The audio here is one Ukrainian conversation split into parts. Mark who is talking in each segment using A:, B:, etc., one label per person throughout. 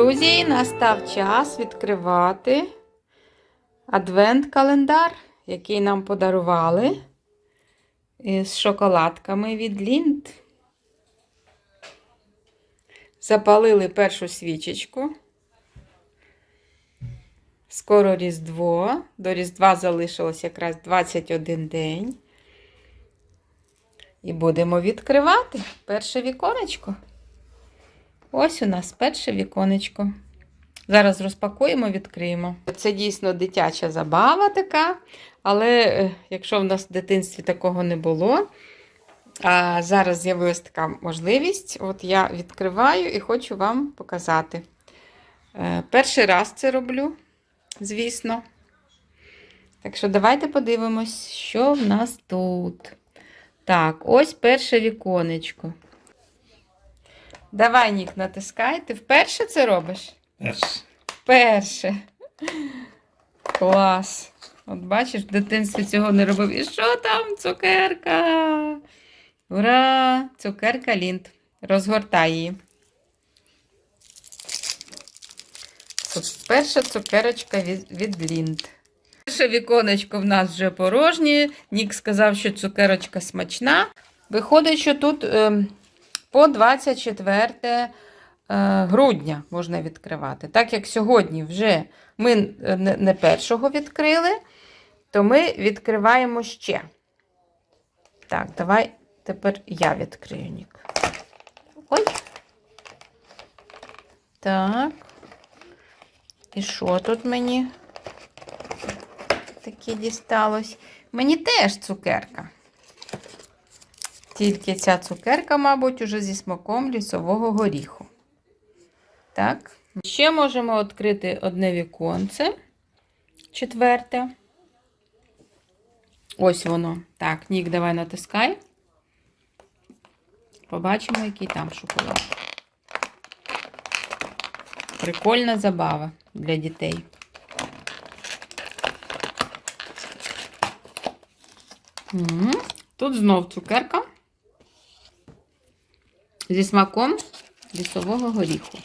A: Друзі, настав час відкривати адвент-календар, який нам подарували з шоколадками від Лінд. Запалили першу свічечку. Скоро Різдво. До Різдва залишилось якраз 21 день. І будемо відкривати перше віконечко. Ось у нас перше віконечко. Зараз розпакуємо, відкриємо. Це дійсно дитяча забава така, але е, якщо в нас в дитинстві такого не було, а зараз з'явилася така можливість, от я відкриваю і хочу вам показати. Е, Перший раз це роблю, звісно. Так що давайте подивимось, що в нас тут. Так, ось перше віконечко. Давай, Нік, натискай. Ти вперше це робиш?
B: Перш.
A: Вперше. Клас. От бачиш, в дитинстві цього не робив. І що там? Цукерка? Ура! Цукерка Лінд. Розгортай її. Перша цукерочка від, від Лінд. Перше віконечко в нас вже порожнє. Нік сказав, що цукерочка смачна. Виходить, що тут е, по 24 е, грудня можна відкривати. Так як сьогодні вже ми е, не, не першого відкрили, то ми відкриваємо ще. Так, давай тепер я відкрию Нік. Ой. Так. І що тут мені таке дісталось? Мені теж цукерка. Тільки ця цукерка, мабуть, уже зі смаком лісового горіху. Так. Ще можемо відкрити одне віконце. Четверте. Ось воно. Так, Нік, давай натискай. Побачимо, який там шоколад. Прикольна забава для дітей. Тут знов цукерка зі смаком лісового горіху.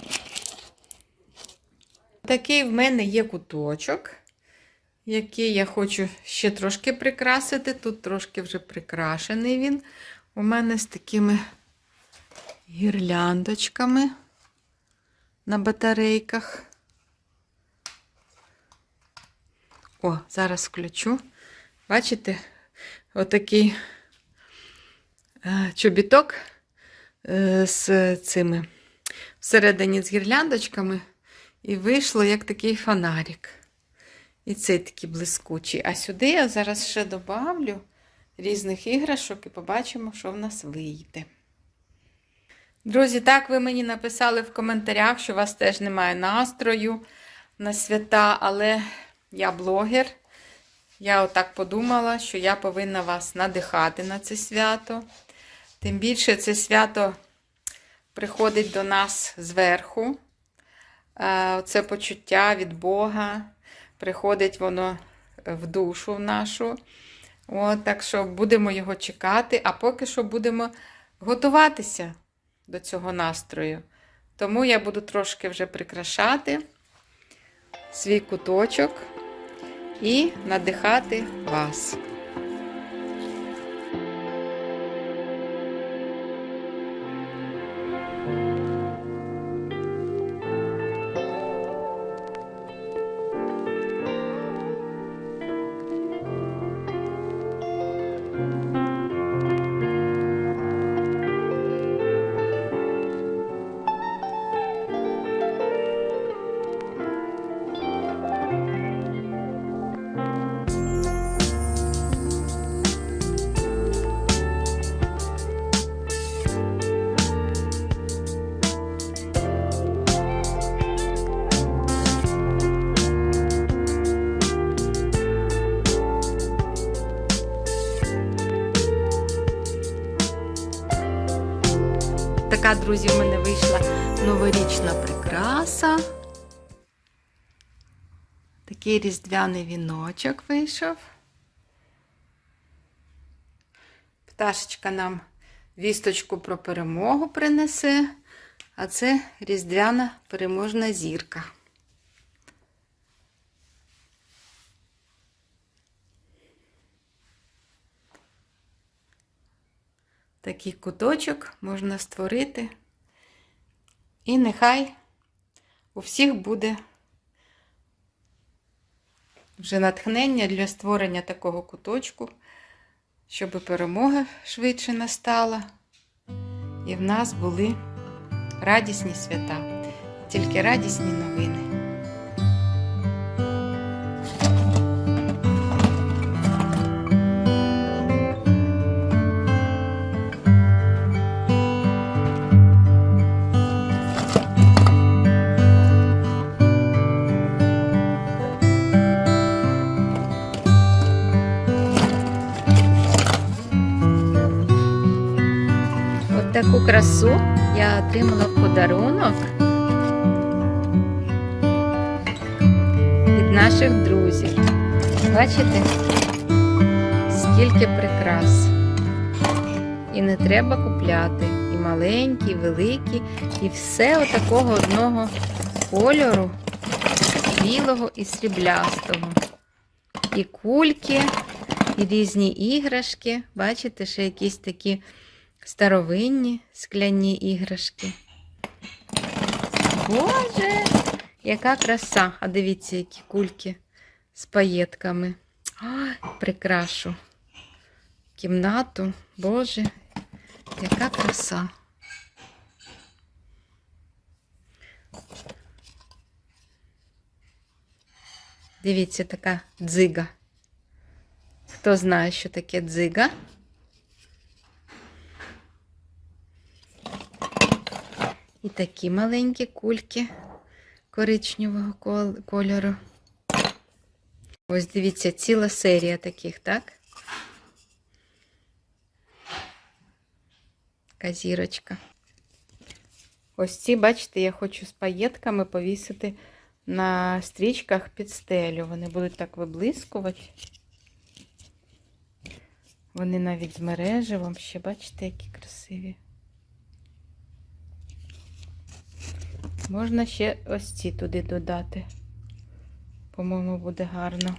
A: Такий в мене є куточок, який я хочу ще трошки прикрасити. Тут трошки вже прикрашений він. У мене з такими гірляндочками на батарейках. О, зараз включу. Бачите, отакий е, чобіток з цими всередині з гірляндочками. І вийшло як такий фонарик. І цей такий блискучий. А сюди я зараз ще добавлю різних іграшок і побачимо, що в нас вийде. Друзі, так ви мені написали в коментарях, що у вас теж немає настрою на свята, але я блогер. Я отак подумала, що я повинна вас надихати на це свято. Тим більше це свято приходить до нас зверху. Е, Це почуття від Бога. Приходить воно в душу нашу. От, так що будемо його чекати, а поки що будемо готуватися до цього настрою. Тому я буду трошки вже прикрашати свій куточок і надихати вас. Така, друзі, в мене вийшла новорічна прикраса. Такий різдвяний віночок вийшов. Пташечка нам вісточку про перемогу принесе. А це різдвяна переможна зірка. Такий куточок можна створити. І нехай у всіх буде вже натхнення для створення такого куточку, щоб перемога швидше настала. І в нас були радісні свята, тільки радісні новини. Красу я отримала подарунок від наших друзів. Бачите, скільки прикрас. І не треба купляти. І маленькі, і великі, і все отакого одного кольору, білого і сріблястого. І кульки, і різні іграшки. Бачите, ще якісь такі старовинні скляні іграшки. Боже, яка краса! А дивіться, які кульки з паєтками. Ой, прикрашу кімнату. Боже, яка краса. Дивіться, така дзига. Хто знає, що таке дзига? І такі маленькі кульки коричневого кольору. Ось дивіться, ціла серія таких, так? Така зірочка. Ось ці, бачите, я хочу з паєтками повісити на стрічках під стелю. Вони будуть так виблискувати. Вони навіть з мереживом ще, бачите, які красиві. Можна ще ось ці туди додати. По-моєму, буде гарно.